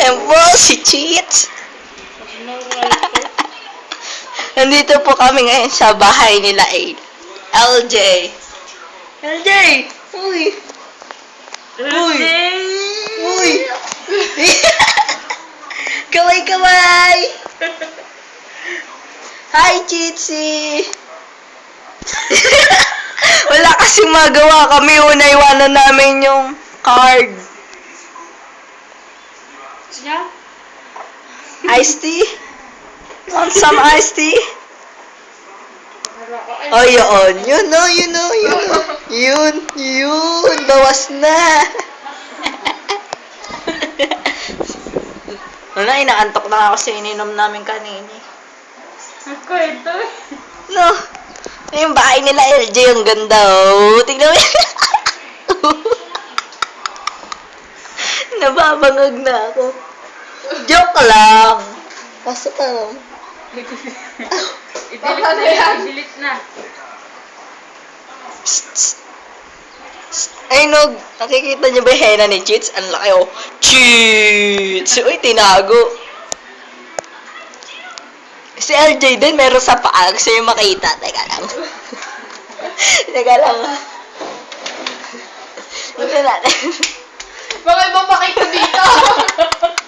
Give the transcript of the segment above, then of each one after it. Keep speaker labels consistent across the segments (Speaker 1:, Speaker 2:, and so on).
Speaker 1: And po, si Cheats. Nandito po kami ngayon sa bahay nila A. LJ. LJ! Uy! Uy! Uy! kaway kaway! Hi, Chitsy! Wala kasing magawa kami. Una iwanan namin yung card.
Speaker 2: Siya?
Speaker 1: Iced tea? Want some iced tea? Oh, yun. Yun, no, yun, no, yun. Yun, yun. Bawas na. Wala, inaantok na ako sa ininom namin kanini.
Speaker 2: Ako ito.
Speaker 1: No. Yung bahay nila LJ, ang ganda, oh. Tignan mo. Nababangag na ako. Joke lang. Kaso parang,
Speaker 2: I-delete na. I-delete na.
Speaker 1: Ay, no, nakikita niyo ba yung henna ni Cheats? Ang laki, oh. Cheats! Uy, tinago. Si LJ din, meron sa paa. Gusto niyo makita. Teka lang. Teka lang. Tignan natin.
Speaker 2: Bakit ba makita dito?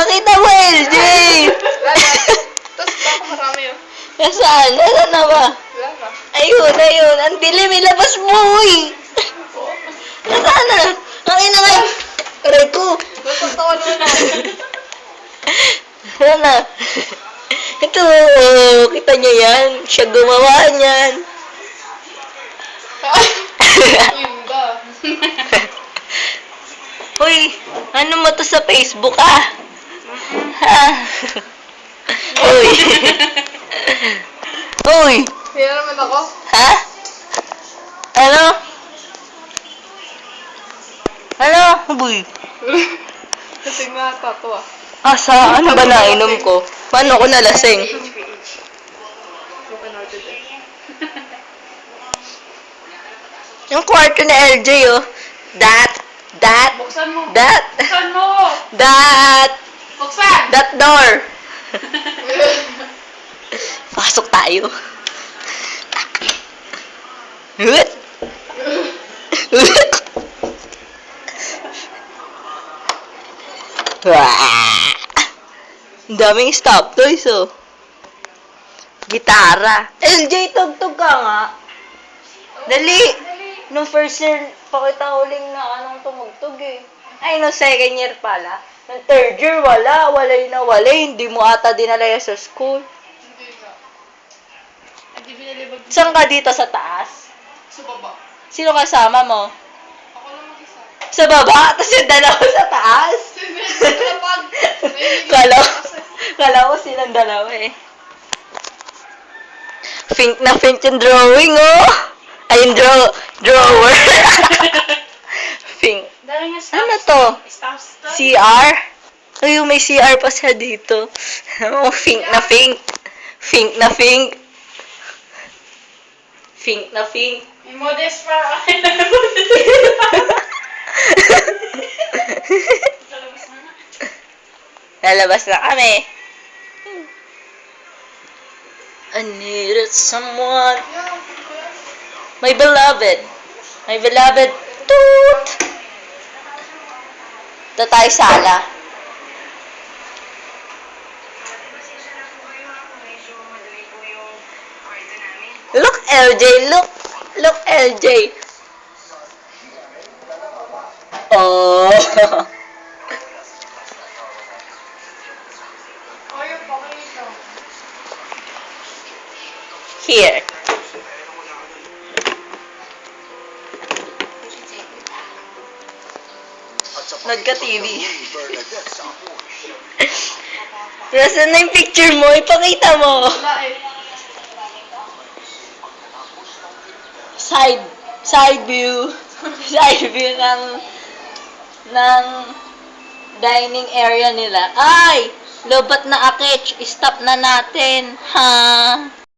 Speaker 1: Makita mo, LJ!
Speaker 2: Tapos baka marami yun.
Speaker 1: Nasaan? Nasaan na ba? Ayun, ayun. Ang dilim, ilabas mo, uy! Nasaan na? Ang ina nga. Aray ko. Wala na. Ito, oh, kita niyo yan. Siya gumawa niyan. Uy, ano mo to sa Facebook, ah? Ha? Uy. Uy.
Speaker 2: Kaya naman ako.
Speaker 1: Ha? Ano? Ano? Uy.
Speaker 2: Kasi nga tatawa.
Speaker 1: Ah, sa ano ba nainom ko? Paano ko nalasing?
Speaker 2: Eh.
Speaker 1: Yung kwarto ni LJ, oh. That, that,
Speaker 2: Buksan mo.
Speaker 1: that,
Speaker 2: Buksan mo!
Speaker 1: that,
Speaker 2: Buksan!
Speaker 1: that door. Tayo. Hut. Hut. Ang daming stop toys, oh. Gitara. LJ, tugtog ka nga. Dali. Nung first year, pakita huling na anong tumugtog eh. Ay, no second year pala. Nung third year, wala. Walay na walay. Hindi mo ata dinala yan sa school.
Speaker 2: Hindi nga. Hindi binalibag
Speaker 1: Saan ka dito sa taas?
Speaker 2: sa baba.
Speaker 1: Sino kasama mo?
Speaker 2: Ako lang mag-isa.
Speaker 1: Sa baba? Tapos yung dalawa sa taas?
Speaker 2: Hindi, nalapag.
Speaker 1: Kala ko, kala ko silang dalawa eh. Pink na pink yung drawing, oh! Ay, yung draw, drawer.
Speaker 2: nga
Speaker 1: Ano to? CR? Ay, may CR pa siya dito. Oh, pink na pink. Pink na pink. Pink na pink.
Speaker 2: May modest pa. Lalabas na nga.
Speaker 1: Lalabas na kami. I needed someone. My beloved. My beloved. Toot! Ito tayo sala. Look, LJ. Look. Look, LJ. Oh. Here. Nagka-TV. Nasaan na yung picture mo? Ipakita mo.
Speaker 2: Wala eh.
Speaker 1: Side, side view. Side view ng, ng dining area nila. Ay! Lobat na akech. Stop na natin. Ha?